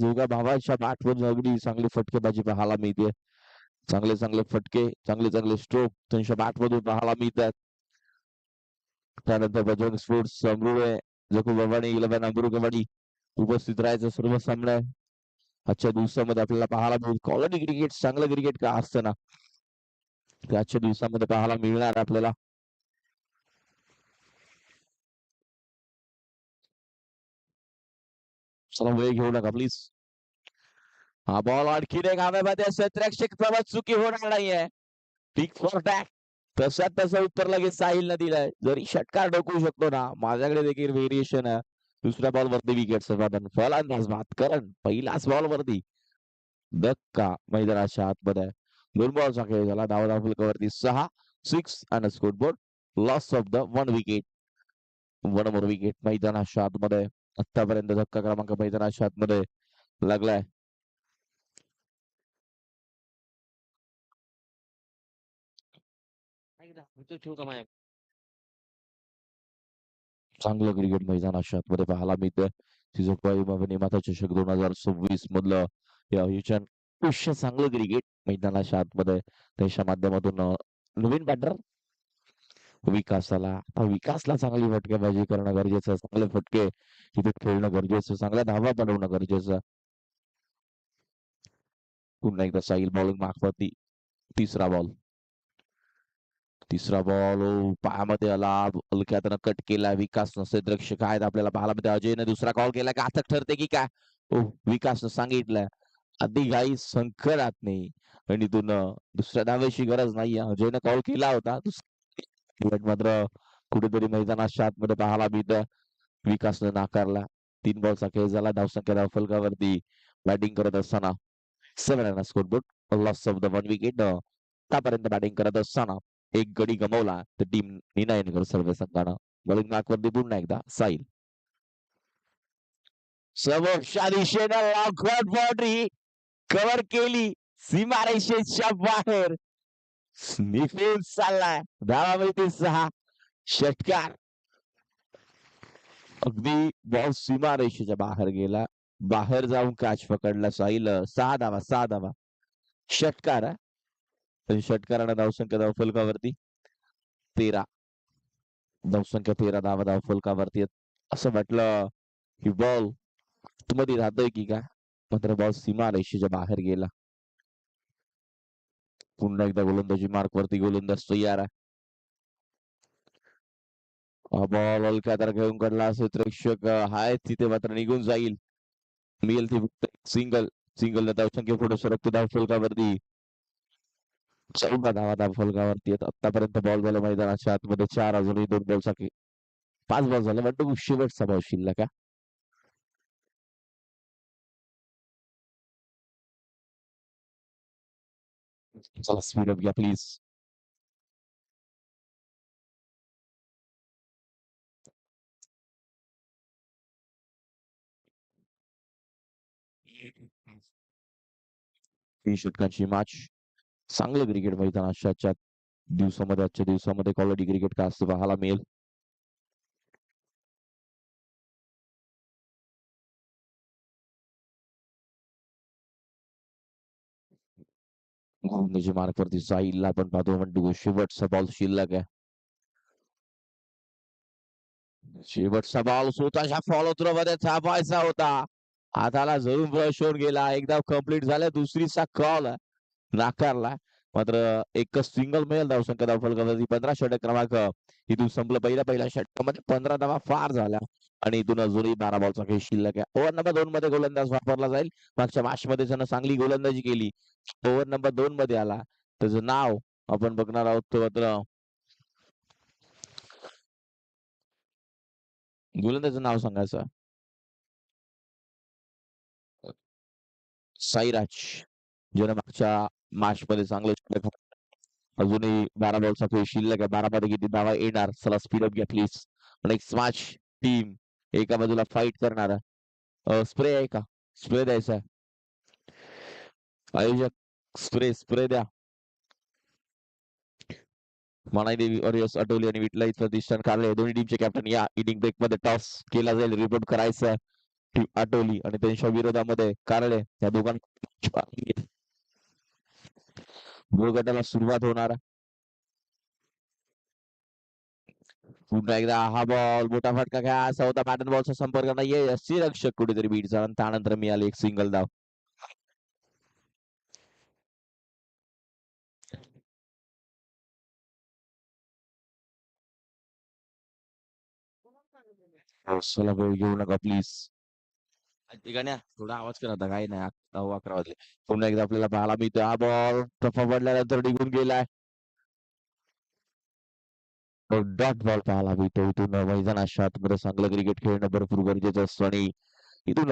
जोगा भावाच्या आठवण अगदी चांगली फटकेबाजी पाहायला मिळते. चांगले चांगले फटके चांगले चांगले स्ट्रोक त्यांच्या बॅटमधून पाहायला मिळतात. त्यानंतर बजरंग स्पोर्ट्स अमरुळे जकू बाबानी इलेव्हन अमरुगवाडी उपस्थित राहायचं सर्व सामना. आजच्या दिवसामध्ये आपल्याला पाहायला मिळेल. कॉलनी क्रिकेट चांगलं क्रिकेट का असतं ना? आजच्या दिवसामध्ये पाहायला मिळणार आपल्याला. चला वेळ घेऊ नका प्लीज हा बॉल आणखीन एक हवेमध्ये प्रवास चुकी होणार नाहीये. पिक फॉर बॅक तशात तसं उत्तर लगेच साहिलनं दिलंय. जरी षटकार डोकू शकतो ना माझ्याकडे देखील व्हेरिएशन आहे. दुसऱ्या बॉल वरती विकेट साधन फलंदाज भात करण पहिलाच बॉल वरती. धक्का मैदानाच्या आतमध्ये. दोन बॉलचा खेळ झाला. धाव धाव फुलकावरती सहा six and scoreboard loss of the one wicket one more wicket मैदानाच्या आतमध्ये. आतापर्यंत धक्का क्रमांक मैदानाच्या आतमध्ये लागलाय. चांगलं क्रिकेट मैदानाच्या आतमध्ये पाहायला मिळतंय. तिचं निर्माता चषक दोन हजार सव्वीस मधलं हे आयोजन अतिशय चांगलं क्रिकेट मैदानाच्या आतमध्ये. त्याच्या माध्यमातून नवीन बॅटर विकासाला. आता विकासला चांगली फटकेबाजी करणं गरजेचं चांगले फटके तिथे खेळणं गरजेचं चांगला चांगल्या धावा पडवणं गरजेचं पुन्हा एकदा साईल बॉलिंग मार्फती तिसरा बॉल तिसरा बॉल पायामध्ये आला. हलक्यातनं कट केला. विकास क्षेत्ररक्षक काय आपल्याला पाहायला. मिळते अजयने दुसरा कॉल केला. का आता ठरते की काय? हो विकासनं सांगितलं. आधी काही संकटात नाही. आणि इथून दुसऱ्या धावेची गरज नाही अजयने कॉल केला होता. दुस- मात्र कुठेतरी मैदानाच्या आतमध्ये पाहायला मिळतं. विकासने नाकारला. तीन बॉलचा खेळ झाला. धावसंख्या धाव फलकावरती बॅटिंग करत असताना सगळ्यांना run scoreboard loss of the one wicket आतापर्यंत बॅटिंग करत असताना एक गडी गमावला. तर टीम निर्णय सर्व संघानं. बॉलिंग मार्कवरती पुन्हा एकदा साईल. समोरच्या दिशेनं लॉकआउट बाउंड्री कव्हर केली. सीमारेषेच्या बाहेर. निघून चाललाय. धावा मिळते सहा षटकार. अगदी बॉल सीमा रेषेच्या बाहेर गेला. बाहेर जाऊन काच पकडला साईल. सहा धावा सहा धावा. षटकार षटकारानं धावसंख्या धाव फलकावरती. तेरा. धावसंख्या तेरा धावा धाव फलकावरती. असं म्हटलं की बॉलमध्ये राहतोय की काय? मात्र बॉल सीमा रेषेच्या बाहेर गेला. पुन्हा एकदा गोलंदाजी मार्क वरती गोलंदाज तयार आहे. बॉल हलक्या घेऊन काढला असे प्रेक्षक. हाय तिथे मात्र निघून जाईल. मिळेल ती फक्त सिंगल सिंगल धावसंख्या पुढे सरकतो. धाव फलकावरती. चौदा धावा धाव फलकावरती आतापर्यंत बॉल झाला मैदानाच्या आतमध्ये. चार अजूनही दोन बॉल साखी पाच बॉल झाला. वाटतं शेवटचा बॉल शिल्लक आहे. चला स्पीड अप घ्या प्लीज तीन षटकांची मॅच चांगलं क्रिकेट मैदान आजच्या दिवसामध्ये आजच्या दिवसामध्ये क्वालिटी क्रिकेट कास्ट पाहायला मिळेल. गोलंदाजी म्हणजे मार्कवरती जाईल आपण पाहतो म्हणतो शेवटचा बॉल शिल्लक आहे शेवटचा बॉल स्वतःच्या फॉलो थ्रो मध्ये थांबायचा होता. हाताला जरूर ब्रश होऊन गेला. एकदा कंप्लीट झाला दुसरीचा कॉल नाकारला. मात्र एकच सिंगल मिळेल धावसंख्या धाव फलकावरती पंधरा षटक क्रमांक इथून संपलं पहिल्या पहिल्या षटकामध्ये पंधरा धावा फार झाल्या. आणि इथून अजूनही बारा बॉलचा खेळ शिल्लक आहे. ओव्हर नंबर दोन मध्ये गोलंदाज वापरला जाईल. मागच्या मार्च मध्ये त्यानं चांगली गोलंदाजी केली. ओव्हर नंबर दोन मध्ये आला. त्याचं नाव आपण बघणार आहोत तो मात्र. गोलंदाजचं नाव सांगायचं. साईराज. ज्यानं मागच्या मार्च मध्ये चांगलं अजूनही बारा बॉलचा खेळ शिल्लक आहे. बारा मध्ये किती धावा येणार? चला स्पीडअप घ्या प्लीज नेक्स्ट मॅच टीम एका बाजूला फाईट करणार स्प्रे आहे का? स्प्रे द्यायचा आहे. आयोजक स्प्रे स्प्रे द्या. मनाई देवी ऑरियस अटोली आणि विटला इथं दिसताना कारले. दोन्ही टीमचे कॅप्टन या इनिंग ब्रेकमध्ये टॉस केला जाईल. रिपोर्ट करायचं टीम आणि त्यांच्या विरोधामध्ये कारले. या दोघांना मूळ गटाला सुरुवात होणार आहे. पुन्हा एकदा हा बॉल मोठा फटका घ्या. असा होता पॅटर्न बॉलचा संपर्क नाहीये. यशी रक्षक कुठेतरी बीट झाला. आणि त्यानंतर मिळाली एक सिंगल धाव चला वेळ घेऊ नका प्लीज ठिकाण्या थोडा आवाज करा आता काही नाही आता नऊ अकरा वाजले. पुन्हा एकदा आपल्याला पाहायला मिळतो हा बॉल टप्पा पडल्यानंतर निघून गेलाय. डॉट बॉल पाहायला मिळतो. इथून मैदानाच्या आतमध्ये चांगलं क्रिकेट खेळणं भरपूर गरजेचं असतं. आणि इथून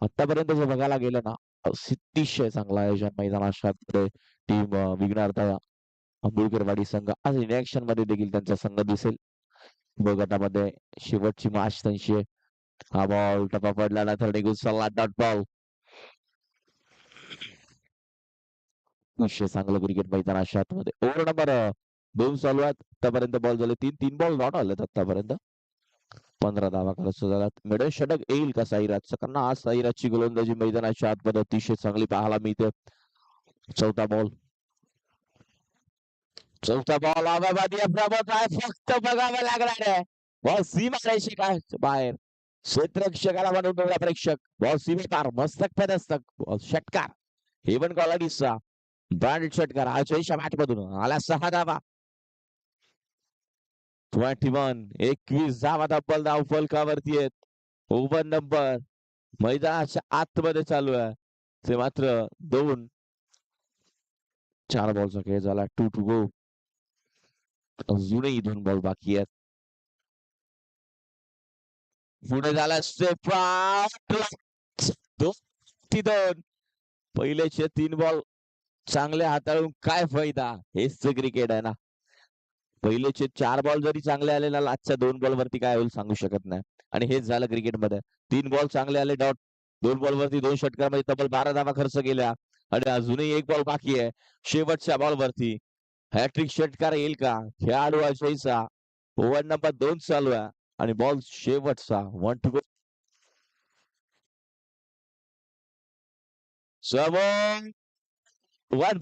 आतापर्यंत जर बघायला गेलं ना अतिशय चांगला आयोजन मैदानाच्या आतमध्ये टीम विघ्नार्थ आंबुळकरवाडी संघ आज रिॲक्शनमध्ये देखील त्यांचा संघ दिसेल. ब गटामध्ये शेवटची मॅच त्यांची आहे. हा बॉल टप्पा पडला ना निघून चालला डॉट बॉल अतिशय चांगलं क्रिकेट मैदानाच्या आतमध्ये ओव्हर नंबर दोन चालू आहेत आतापर्यंत बॉल झाले तीन तीन बॉल नॉट आलेत आतापर्यंत पंधरा धावा करत झाला मिडल षटक येईल का साईराजचं कारण आज साईराजची गोलंदाजी मैदानाच्या आतमध्ये अतिशय चांगली पाहायला मिळते चौथा बॉल चौथा बॉल आबाबादी प्रमोद फक्त बघावं लागणार आहे बॉल सी मारायची काय बाहेर. क्षेत्ररक्षकाला बनवून प्रेक्षक. बॉल सीमेपार मस्तक पदस्तक बॉल षटकार. हेवन कॉलनीचा ब्रँडेड षटकार अजयच्या मॅच मधून आला सहा धावा. ट्वेंटी वन एकवीस धावा तब्बल धाव फलकावरती आहेत. Over number. मैदानाच्या आतमध्ये चालू आहे. ते मात्र दोन. चार बॉलचा खेळ झाला. Two to go. अजूनही दोन बॉल बाकी आहेत. पुढे झाला स्टेप दोन पहिलेचे तीन बॉल चांगले हाताळून काय फायदा? हेच क्रिकेट आहे ना. पहिलेचे चार बॉल जरी चांगले आले ना आजच्या दोन बॉल वरती काय होईल सांगू शकत नाही. आणि हेच झालं क्रिकेटमध्ये तीन बॉल चांगले आले डॉट. दोन बॉल वरती दोन षटकामध्ये तब्बल बारा धावा खर्च केल्या. आणि अजूनही एक बॉल बाकी आहे. शेवटच्या बॉल वरती. हॅट्रिक षटकार येईल का? खेळाडू अजयचा ओव्हर नंबर दोन चालू आहे. आणि बॉल शेवटचा. वन टू गो वन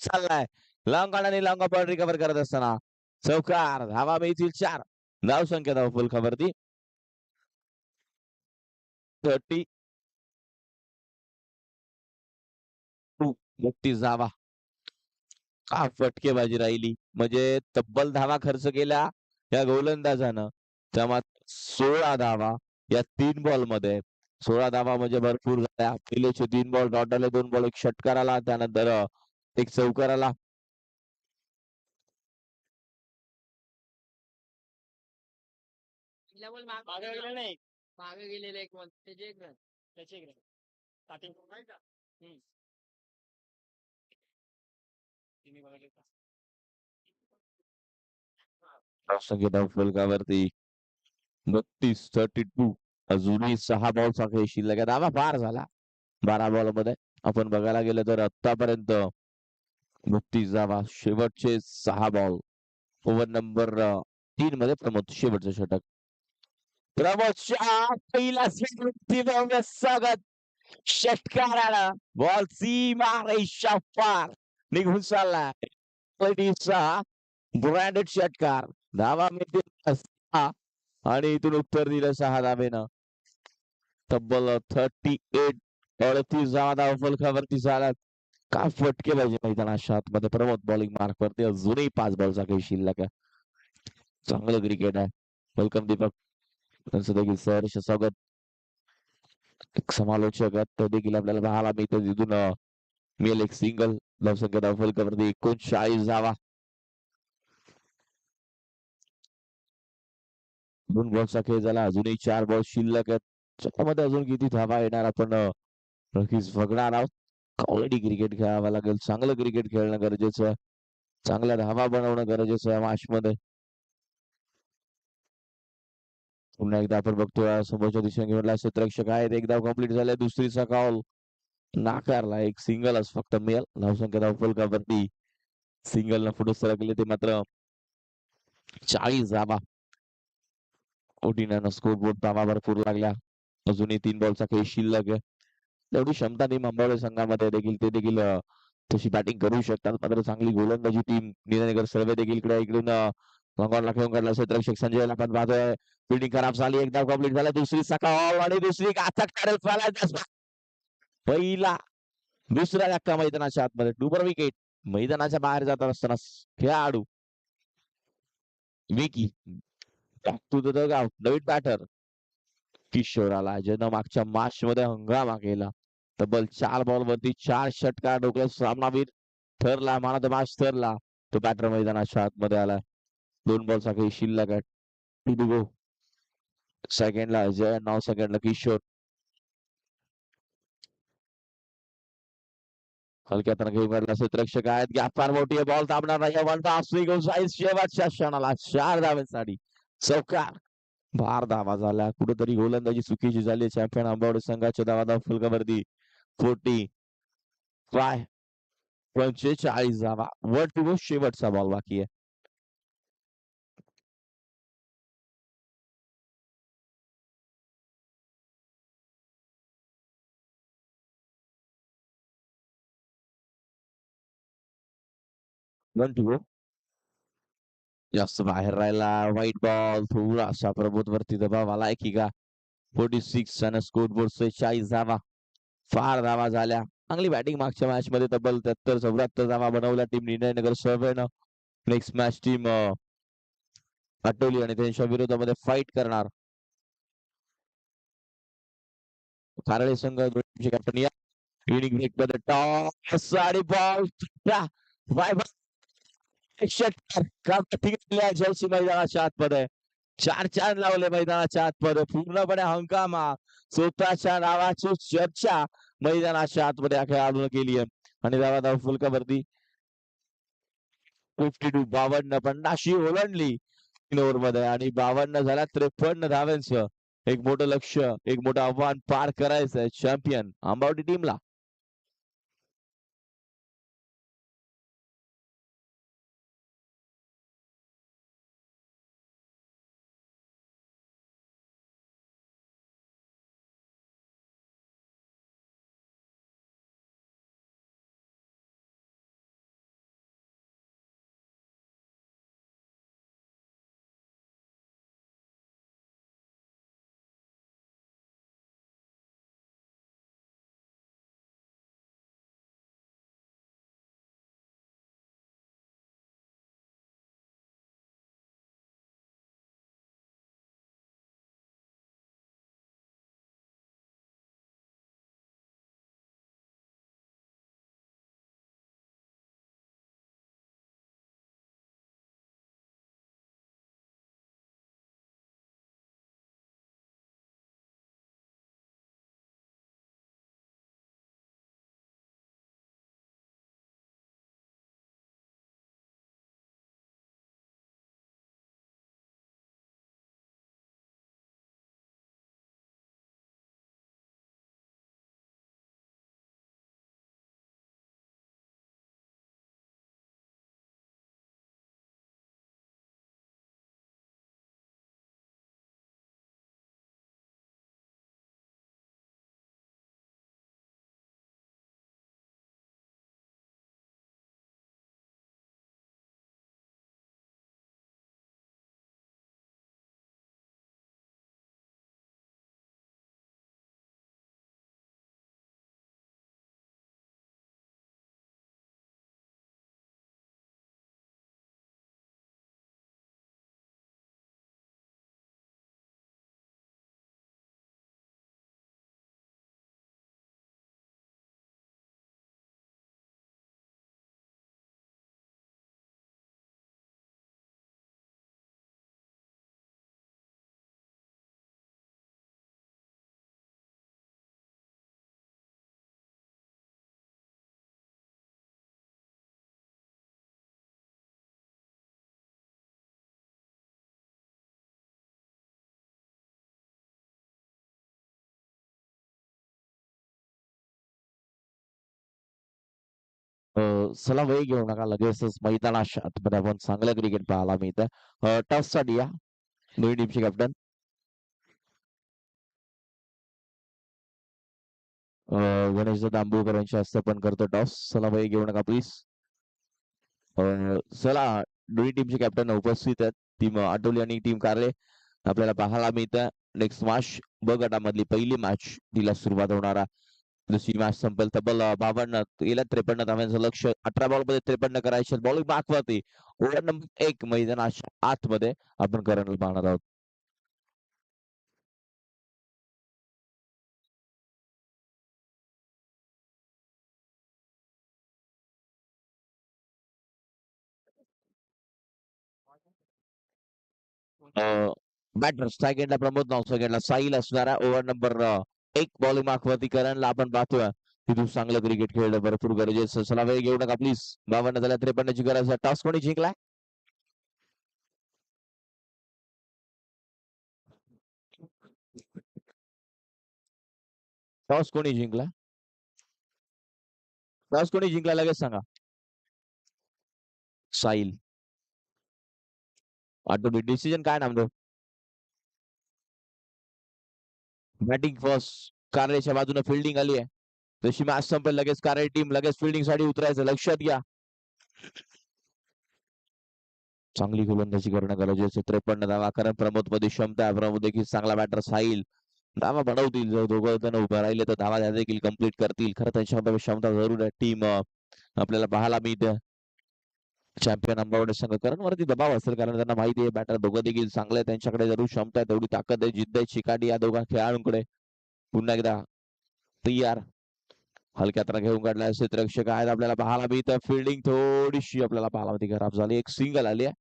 चाललाय. लॉंग आणि बॉल रिकव्हर करत असताना. चौकार. धावा मिळतील चार. धाव संख्या धाव फुल खबर ती. थर्टी टू बत्तीस धावा का फटकेबाजी राहिली. म्हणजे तब्बल धावा खर्च केला. या गोलंदाजानं त्यामुळे सोळा धावा या तीन बॉलमध्ये सोळा धावा म्हणजे भरपूर झाल्या. पहिलेचे तीन बॉल डॉट आले दोन बॉल एक षटकार आला त्यानंतर एक चौकार आला डबल फलकावरती. बत्तीस थर्टी टू अजूनही सहा बॉल साखळी शिल्लक आहे धावा फार झाला. बारा बॉलमध्ये. आपण बघायला गेलं तर आतापर्यंत बत्तीस धावा शेवटचे सहा बॉल ओव्हर नंबर तीन मध्ये प्रमोद शेवटचं षटक. प्रमोदच्या पहिला स्वागत. षटकाराला बॉल सीमा रेषा पार निघून चालला ब्रँडेड षटकार. धावा मिळतील सहा आणि इथून उत्तर दिलं सहा धावेनं तब्बल थर्टी एट अडतीस धावा धाव फलकावरती झाला. का फटके पाहिजे मैदानाच्या आतमध्ये प्रमोद बॉलिंग मार्क वरती. अजूनही पाच बॉलचा काही शिल्लक आहे. चांगलं क्रिकेट आहे. वेलकम दीपक. त्यांचं देखील सहर्ष स्वागत. एक समालोचक देखील आपल्याला पाहायला मिळतं तिथून मिळेल एक सिंगल धावसंख्या धावफलकावरती एकोणचाळीस धावा दोन बॉलचा खेळ झाला. अजूनही चार बॉल शिल्लक आहेत. त्याच्यामध्ये अजून किती थांबा येणार आपण नक्कीच बघणार आहोत. क्वालिटी क्रिकेट खेळावं लागेल. चांगलं क्रिकेट खेळणं गरजेचं आहे. चांगला धावा बनवणं गरजेचं आहे मॅचमध्ये पुन्हा एकदा आपण बघतोय समोरच्या दिशेने घेऊन क्षेत्ररक्षक आहेत. एक धाव कंप्लीट झालाय. दुसरीचा कॉल नाकारला एक सिंगलच फक्त मिळेल धावसंख्या धाव सिंगल न पुढे सरकले ते मात्र चाळीस धावा. ओटिन्यानं स्कोर बोर्ड धावा भरपूर लागल्या. अजूनही तीन बॉलचा खेळ शिल्लक आहे. तेवढी क्षमता टीम अंबावडे संघामध्ये देखील ते देखील तशी बॅटिंग करू शकतात. मात्र चांगली गोलंदाजी टीम निरनगर सर्वे देखील इकडे इकडून लॉंगॉनला खेळून काढला. क्षेत्ररक्षक संजय पण पाहतोय. फिल्डिंग खराब झाली एकदा कॉम्प्लीट झाला दुसरी सका आणि दुसरी घातक ठरेल पहिला दुसरा धक्का मैदानाच्या आतमध्ये. डुबर विकेट मैदानाच्या बाहेर जात असताना खेळाडू विकी टू द गाव नवीन बॅटर किशोर आला ज्यानं मागच्या मार्च मध्ये हंगामा केला. तब्बल चार बॉल वरती चार षटकार डोक्यात सामनावीर ठरला मला तर मॅच ठरला तो बॅटर मैदानाच्या आतमध्ये आलाय. दोन बॉल काही शिल्लक सेकंडला जय नऊ सेकंडला किशोर. हलक्या तन घेऊन काढला क्षेत्ररक्षक आहेत. गॅप फार मोठी बॉल थांबणार नाही. म्हणता जाईल शेवटच्या क्षणाला चार धावेसाठी. चौकार. बार धावा झाल्या कुठेतरी गोलंदाजी चुकीची झाली. चॅम्पियन आंबावडे संघाच्या धावा धाव फुलकावरती फोर्टी फाय पंचेचाळीस धावा. वर टू शेवटचा बॉल बाकी आहे. वन टू जास्त बाहेर राहिला व्हाईट बॉल थोडासा प्रबोध वरती दबाव आलाय की का फोर्टी सिक्स आणि स्कोर बोर्ड चाळीस धावा. फार धावा झाल्या. चांगली बॅटिंग मागच्या मॅच मध्ये तब्बल त्र्याहत्तर चौऱ्याहत्तर धावा बनवल्या टीम निर्णयनगर सर्वेनं नेक्स्ट मॅच टीम आटवली आणि त्यांच्या विरोधामध्ये फाईट करणार. कारळे संघ कॅप्टन या. इनिंग ब्रेकमध्ये टॉस आणि बॉल बाय बाय षटकार जर्सी मैदानाच्या आतमध्ये चार चार लावले मैदानाच्या आतमध्ये पूर्णपणे हंगामा. स्वतःच्या नावाची चर्चा मैदानाच्या आतमध्ये खेळाडून केली आहे. आणि धावा धाव फुलकावरती फिफ्टी टू बावन्न पन्नाशी ओलांडली तीन ओव्हरमध्ये आणि बावन्न झाल्या त्रेपन्न धाव्यांचं एक मोठं लक्ष एक मोठं आव्हान पार करायचंय. चॅम्पियन आंबावडी टीमला चला वेळ घेऊ नका. लगेचच मैदानाच्या आतमध्ये आपण चांगला क्रिकेट पाहायला मिळतं. टॉससाठी या. दोन्ही टीमचे कॅप्टन गणेश दांबूकर यांच्या हस्ते करतो टॉस. चला वेळ घेऊ नका प्लीज चला दोन्ही टीमचे कॅप्टन उपस्थित आहेत. टीम आठवली आणि टीम कारले. आपल्याला पाहायला मिळतं. नेक्स्ट मॅच ब गटामधली पहिली मॅच तिला सुरुवात होणारा दुसरी मॅच संपेल तब्बल बावन्न गेल्या त्रेपन्न धाव्यांचं लक्ष अठरा बॉलमध्ये त्रेपन्न करायचे बॉलिंग मागवरती ओव्हर नंबर एक मैदानाच्या आतमध्ये आपण करणला पाहणार आहोत बॅटर सेकंडला प्रमोद नाव सेकंडला साईल असणारा ओव्हर नंबर एक बॉलिंग मागवरती करणला आपण पाहतोय. तिथून चांगलं क्रिकेट खेळलं भरपूर गरजेचं. चला वेळ घेऊ नका प्लीज बावन्न झाल्या त्रेपन्नची गरज टॉस कोणी जिंकलाय? टॉस कोणी जिंकला? टॉस कोणी जिंकला लगेच सांगा. साईल आठवडी डिसिजन काय नामदेव बॅटिंग फर्स्ट कारलेच्या बाजूने फिल्डिंग आली आहे. जशी मॅच संपेल लगेच कारले टीम लगेच फिल्डिंगसाठी उतरायचं. लक्षात घ्या. चांगली गोलंदाजी करणं गरजेचं त्रेपन्न धावा कारण प्रमोदमध्ये क्षमता आहे. प्रमोद देखील चांगला बॅटर साईल धावा बनवतील. जर दोघं जण उभं राहिले तर धावा त्या देखील कंप्लीट करतील. खरं त्यांच्या क्षमता जरूर आहे. टीम आपल्याला पाहायला मिळते. चॅम्पियन अंबावडे संघ कारण वरती दबाव असेल कारण त्यांना माहिती आहे बॅटर दोघं देखील चांगले त्यांच्याकडे जरूर क्षमता आहे तेवढी ताकद आहे जिद्द आहे चिकाटी या दोघा खेळाडूंकडे. पुन्हा एकदा तयार. हलक्यात घेऊन काढला क्षेत्ररक्षक आहेत आपल्याला पाहायला मिळतं. फिल्डिंग थोडीशी आपल्याला पाहायला मिळते. खराब झाली एक सिंगल आली आहे.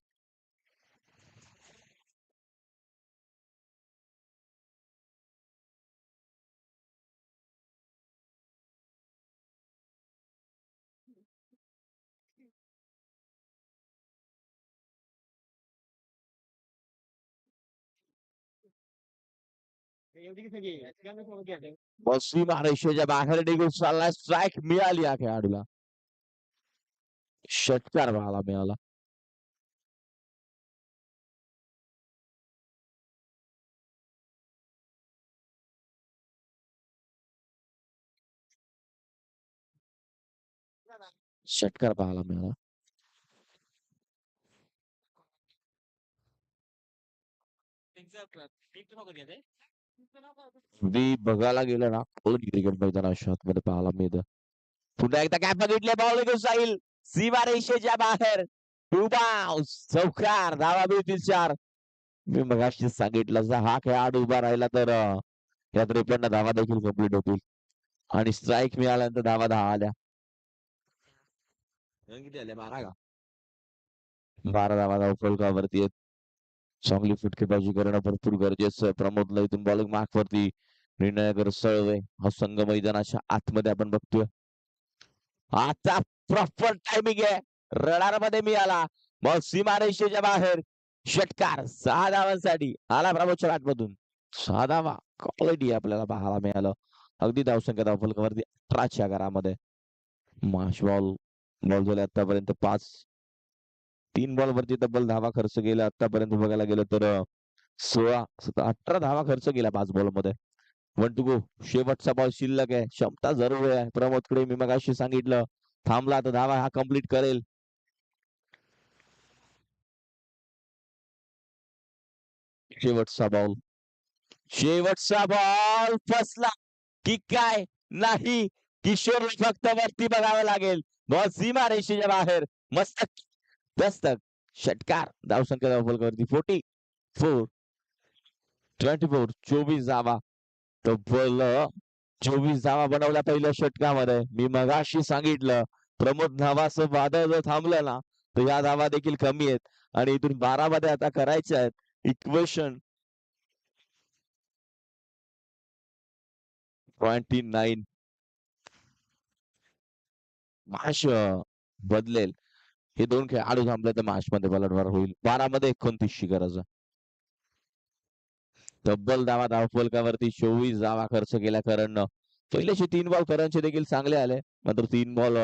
बसवी महाराष्ट्राच्या बाहेर निघून चाललाय. स्ट्राईक मिळाली या खेळाडूला षटकार पाहायला मिळाला. षटकार पाहायला मिळाला. Exact. मी बघायला गेलं ना क्रिकेट मैदानाच्या आतमध्ये पाहायला मिळतं. पुन्हा एकदा काय बघितले बॉल निघून जाईल. सीमा रेषेच्या बाहेर. चौकार धावा मिळतील चार. मी मगाशी सांगितलं जर हा खेळाडू उभा राहिला तर या त्रेपन्न धावा देखील कंप्लीट होतील. आणि स्ट्राईक मिळाल्यानंतर धावा दहा आल्या. किती आल्या? बारा का? बारा धावा धाव फलकावरती आहेत? चांगली फटकेबाजी करणं भरपूर गरजेचं आहे. प्रमोदला इथून बॉलिंग मार्कवरती निर्णयगर सळवे. हा संघ मैदानाच्या आतमध्ये आपण बघतोय. आता प्रॉपर टायमिंग आहे. रडारमध्ये मी आला मग सीमारेषेच्या बाहेर. षटकार सहा धावांसाठी. आला प्रमोदच्या मधून सहा धावा. क्वालिटी आपल्याला पाहायला मिळालं. अगदी धावसंख्या धावफलकावरती अठराच्या घरामध्ये. माश बॉल बॉल झाले आतापर्यंत पाच. तीन बॉल वरती तब्बल धावा खर्च केला. आतापर्यंत बघायला गेलं तर सोळा सतरा अठरा धावा खर्च केला पाच बॉलमध्ये. वन टू गो शेवटचा बॉल शिल्लक आहे. क्षमता जरूर आहे. प्रमोदकडे मी मगाशी सांगितलं थांबला तर धावा हा कंप्लीट करेल. शेवटचा बॉल शेवटचा बॉल फसला. की काय? नाही. किशोर फक्त वरती बघावं लागेल. बॉल सीमा रेषेच्या बाहेर. मस्त दस्तक षटकार. धावसंख्या धाव फोर्टी फोर. Twenty four. चोवीस धावा तब्बल चोवीस धावा बनवल्या पहिल्या षटकामध्ये. मी मगाशी सांगितलं प्रमोद धावाचं वादळ जर थांबलं ना तर या धावा देखील कमी आहेत. आणि इथून बारा मध्ये आता करायच्या आहेत. Equation twenty nine. भाष बदलेल. हे दोन खेळ आडू थांबले तर मॅच मध्ये पलटवार होईल. बारामध्ये एकोणतीसची गरज तब्बल धावा धाव फलकावरती चोवीस धावा खर्च केला करणनं पहिल्याचे तीन बॉल करणचे देखील चांगले आले मात्र तीन बॉल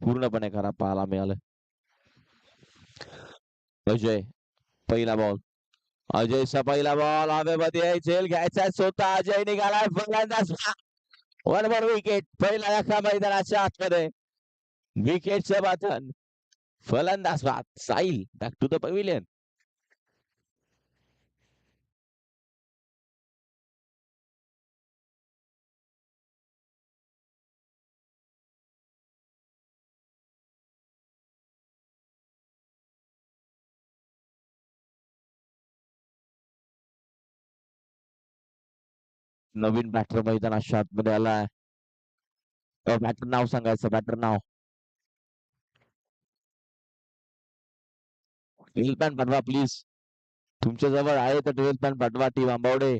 पूर्णपणे खराब पाहायला मिळाले. अजय पहिला बॉल अजयचा पहिला बॉल हवेमध्ये झेल घ्यायचा स्वतः अजय निघालाय फलंदाज वन वर विकेट पहिला मैदानाच्या आतमध्ये. विकेटचं बाथन फलंदाज बाद Sail back to the pavilion नवीन बॅटर मैदानाच्या आतमध्ये आलाय बॅटर नाव सांगायचं बॅटर नाव ट्रेल पॅन पाठवा प्लीज तुमच्या जवळ आहे तर ट्रेल पॅन पाठवा टी आंबावडे.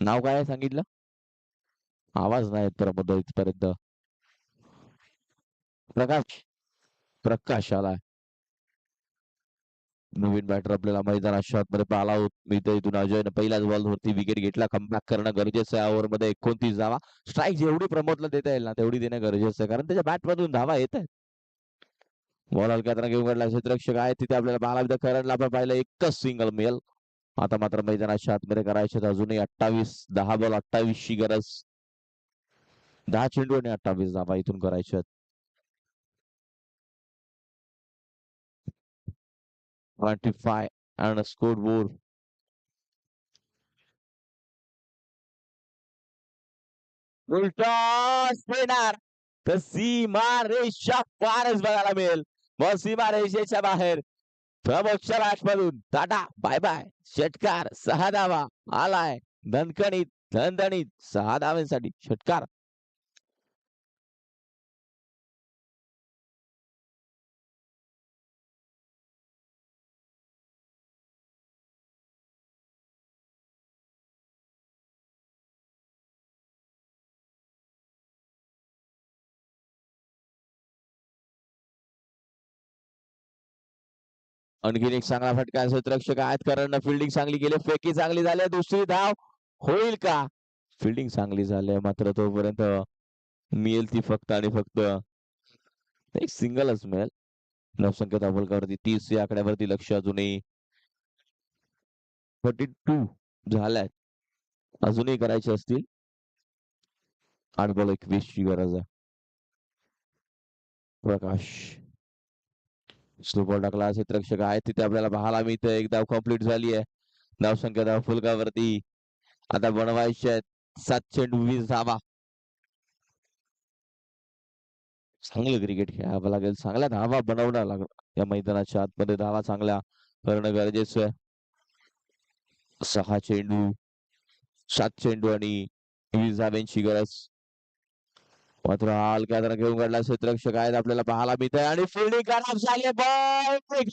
नाव काय आहे सांगितलं? आवाज नाही येत प्रमोद इथपर्यंत. प्रकाश. प्रकाश आलाय. नवीन बॅटर आपल्याला मैदानात शॉटमध्ये पाहिला होत. मी तर इथून अजयने पहिल्याच बॉल वरती विकेट घेतला. कमबॅक करणं गरजेचं आहे. ओव्हरमध्ये एकोणतीस धावा. स्ट्राईक जेवढी प्रमोदला देता येईल ना तेवढी देणं गरजेचं आहे. कारण त्याच्या बॅट मधून धावा येत आहेत. बॉल हलक्यात घेऊन काढला. क्षेत्ररक्षक आहे तिथे आपल्याला बाला करणला आपण पाहिलं. एकच सिंगल मिळेल. आता मात्र मैदानाच्या आतमध्ये करायचे अजूनही अठ्ठावीस दहा बॉल अठ्ठावीस ची गरज. दहा चेंडू आणि अठ्ठावीस धाबा इथून करायचे twenty five and score board उलटा स्पिनर तर सीमा रेषा फारच बघायला मिळेल. व सीमा रेषेच्या बाहेर. प्रमोदच्या मधून टाटा बाय बाय षटकार सहा धावा आलाय. दणकणीत धनधणीत सहा धाव्यांसाठी षटकार. आणखीन एक चांगला फटका क्षेत्ररक्षक आहेत कारण फिल्डिंग चांगली केली. फेकी चांगली झाली. दुसरी धाव होईल का? फिल्डिंग चांगली झाली. मात्र तोपर्यंत मिळेल ती फक्त आणि फक्त एक सिंगलच मिळेल. नवसंख्या धावलकावरती तीस. या आकड्यावरती लक्ष अजूनही थर्टी टू झाल्यात अजूनही करायचे असतील. आठ बॉल एकवीस ची गरज आहे. प्रकाश. स्नोबॉल टाकला क्षेत्ररक्षक आहे तिथे आपल्याला पाहायला मिळतं एक धाव कंप्लीट झाली आहे. धावसंख्या धाव फुलकावरती. आता बनवायचे आहेत सात चेंडू वीस धावा. चांगलं क्रिकेट खेळावं लागेल. चांगल्या धावा बनवणं लागणार या मैदानाच्या आतमध्ये धावा चांगल्या करणं गरजेचं आहे. सहा चेंडू सात चेंडू आणि वीस धाव्यांची गरज. मात्र हा हलक्या जरा घेऊन काढला. क्षेत्ररक्षक आहेत आपल्याला पाहायला मिळत आहे आणि फिल्डिंग खराब झाली बॉल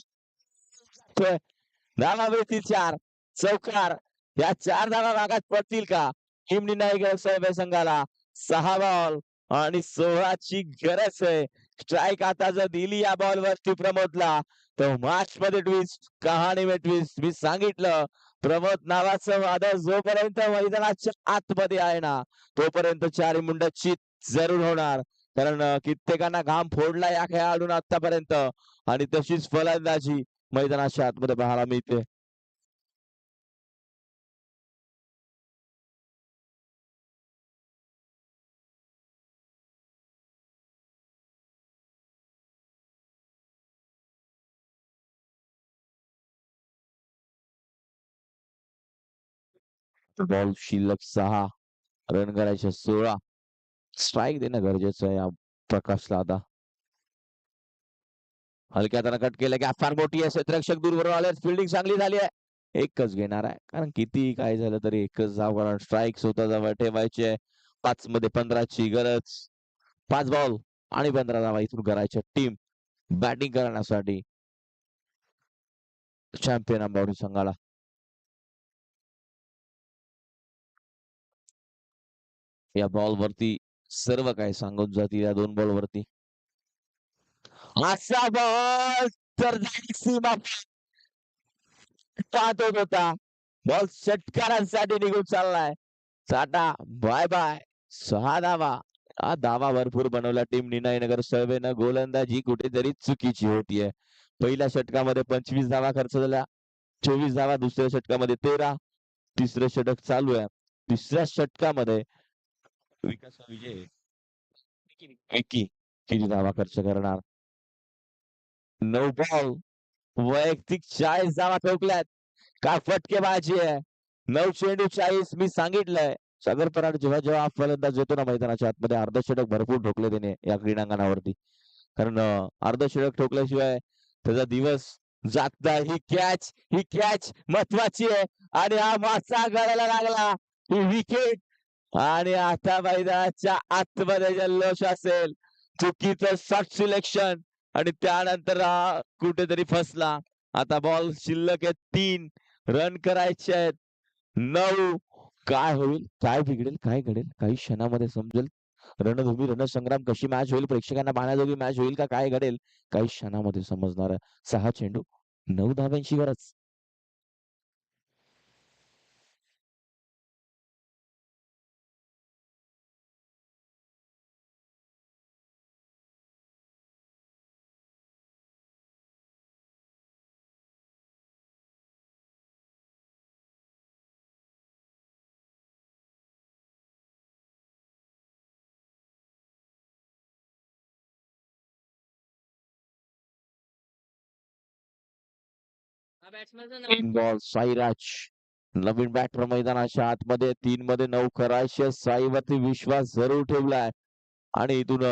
धावा मिळतील चार. चौकार. या चार धावा भागात पडतील का? टीम नाही साहेब संघाला. सहा बॉल आणि सोळाची गरज आहे. स्ट्राईक आता जर दिली या बॉल वरती प्रमोदला तर मार्च मध्ये ट्विस्ट कहाणी मे ट्विस्ट मी सांगितलं प्रमोद नावाचं वादळ जोपर्यंत मैदानाच्या आतमध्ये आहे ना तोपर्यंत चारी मुंड चित जरूर होणार. कारण कित्येकांना घाम फोडला या खेळाडून आतापर्यंत आणि तशीच फलंदाजी मैदानाच्या आतमध्ये पाहायला मिळते. बॉल शिल्लक सहा. रन करायचे सोळा. स्ट्राईक देणं गरजेचं आहे या प्रकाशला आता हलक्या हाताने कट केलं की फार मोठी आहे क्षेत्ररक्षक दूरवरून आले फिल्डिंग चांगली झाली आहे. एकच घेणार आहे. कारण किती काय झालं तरी एकच जावं कारण स्ट्राईक स्वतः जवळ ठेवायचे. आहे पाच मध्ये पंधराची गरज. पाच बॉल आणि पंधरा धावा इथून करायच्या टीम बॅटिंग करण्यासाठी. चॅम्पियन आंबावडी संघाला. या बॉल वरती सर्व काही सांगून जातील या दोन बॉल वरती. असा बॉल तर सीमा. होत होता बॉल षटकारांसाठी निघून चाललाय. टाटा बाय बाय सहा धावा. हा धावा भरपूर बनवला टीम निनायनगर सर्वेनं गोलंदाजी कुठेतरी चुकीची होतीये. पहिल्या षटकामध्ये पंचवीस धावा खर्च झाल्या चोवीस धावा दुसऱ्या षटकामध्ये तेरा. तिसरं षटक चालू आहे. तिसऱ्या षटकामध्ये विकास विजय विकी किती धावा खर्च करणार? नऊ बॉल वैयक्तिक चाळीस धावा ठोकल्यात. काय फटकेबाजी आहे? नऊ चेंडू चाळीस मी सांगितलंय. सागर पराड जेव्हा जेव्हा फलंदाज येतो ना मैदानाच्या आतमध्ये अर्धषटक भरपूर ठोकले त्याने या क्रीडांगणावरती. कारण अर्धषटक अर्ध ठोकल्याशिवाय त्याचा दिवस जात ही कॅच ही कॅच महत्वाची आहे. आणि हा मासा गळायला लागला. ही विकेट आणि आता मैदानाच्या आतमध्ये जल्लोष असेल. चुकीचं शॉर्ट सिलेक्शन आणि त्यानंतर हा कुठेतरी फसला. आता बॉल शिल्लक आहे तीन. रन करायचे आहेत. नऊ. काय होईल? काय बिघडेल? काय घडेल? काही क्षणामध्ये समजेल. रणभूमी रणसंग्राम कशी मॅच होईल? प्रेक्षकांना पाहण्याजोगी मॅच होईल का? काय घडेल? काही क्षणामध्ये समजणार सहा चेंडू नऊ धाब्यांची गरज. तीन बॉल साईराज. नवीन बॅटर मैदानाच्या आतमध्ये तीन मध्ये नऊ करायचे. साईवरती विश्वास जरूर ठेवलाय. आणि इथून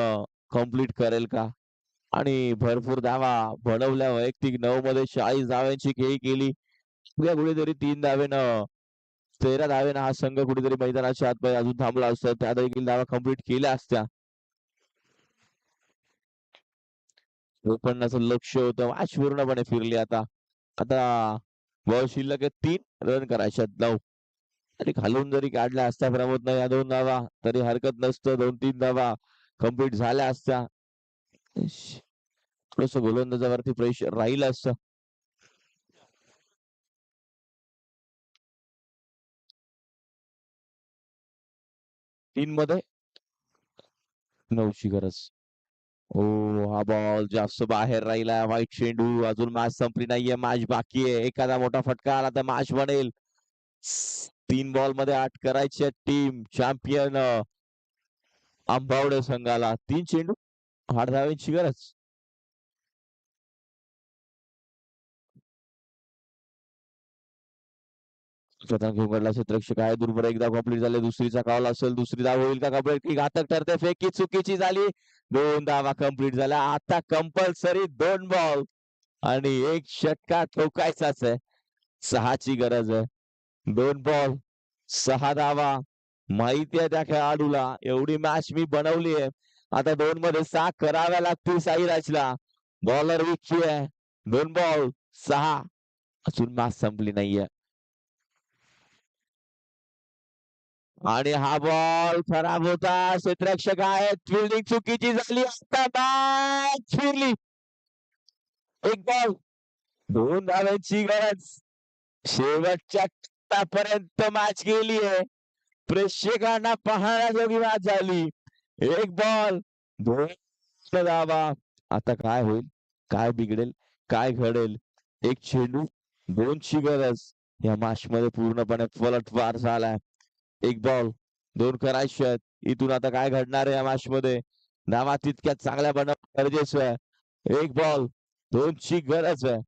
कंप्लीट करेल का? आणि भरपूर धावा बनवल्या वैयक्तिक नऊ मध्ये चाळीस धाव्यांची खेळी केली. कुठेतरी तीन धावेनं तेरा धावेनं हा संघ कुठेतरी मैदानाच्या आतमध्ये अजून थांबला असता. त्या देखील धावा कंप्लीट केल्या असत्या. उत्पन्नाचं लक्ष होतं. वाच पूर्णपणे फिरली आता. आता बॉल शिल्लक आहे तीन रन करायच्या नऊ. आणि खालून जरी काढला असता प्रमोद या दोन धावा तरी हरकत नसतं दोन तीन धावा कंप्लीट झाल्या असत्या. थोडस गोलंदाजावरती प्रेशर राहील असतं तीन मध्ये नऊची गरज. ओ हा बॉल जास्त बाहेर राहिला. वाईट चेंडू अजून मॅच संपली नाहीये. मॅच बाकी आहे. एखादा मोठा फटका आला तर मॅच बनेल. तीन बॉलमध्ये आठ करायची टीम चॅम्पियन आंबावडे संघाला. तीन चेंडू आठ धाव्यांची गरज? प्रथम घोंगडला क्षेत्रक्षक आहे. दुर्बर एकदा कॉम्प्लीट झाले. दुसरीचा कॉल असेल दुसरी धाव होईल का? कॉम्प्लीट की घातक ठरते. फेकी चुकीची झाली. दोन धावा कंप्लीट झाल्या आता कंपल्सरी दोन बॉल आणि एक षटका ठोकायचाच आहे. सहाची गरज आहे. दोन बॉल सहा धावा. माहिती आहे त्या खेळाडूला. एवढी मॅच मी बनवली आहे. आता दोन मध्ये सहा कराव्या लागतील साईराजला. बॉलर विकी आहे. दोन बॉल सहा. अजून मॅच संपली नाहीये. आणि हा बॉल खराब होता. क्षेत्ररक्षक आहेत. फिल्डिंग चुकीची झाली. आता मॅच फिरली. एक बॉल दोन धाव्यांची गरज. शेवटच्या पर्यंत मॅच गेली आहे. प्रेक्षकांना पाहण्याजोगी मॅच झाली. एक बॉल दोन धावा. आता काय होईल? काय बिघडेल? काय घडेल? एक चेंडू. दोनची गरज. या मॅच मध्ये पूर्णपणे पलटवार झालाय. एक बॉल दोन करायचे इथून आता काय घडणार आहे या मॅच मध्ये धावा तितक्या चांगल्या बनव गरजेचं आहे. एक बॉल दोनची गरज आहे.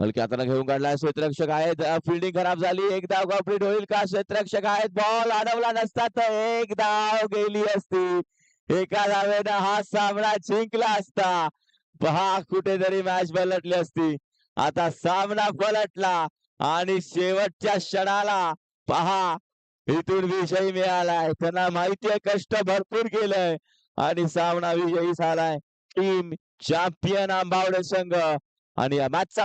हलक्या हाताने घेऊन काढलाय क्षेत्ररक्षक आहेत. फिल्डिंग खराब झाली. एक धाव कंप्लीट होईल का? क्षेत्ररक्षक आहेत. बॉल अडवला नसता तर एक धाव गेली असती. एका धावेनं हा सामना जिंकला असता पहा कुठेतरी मॅच पलटली असती. आता सामना पलटला आणि शेवटच्या क्षणाला पहा इथून विजयी मिळालाय. त्यांना माहितीये कष्ट भरपूर केलंय आणि सामना विजयी झालाय. टीम चॅम्पियन आंबावडे संघ. आणि या मॅचचा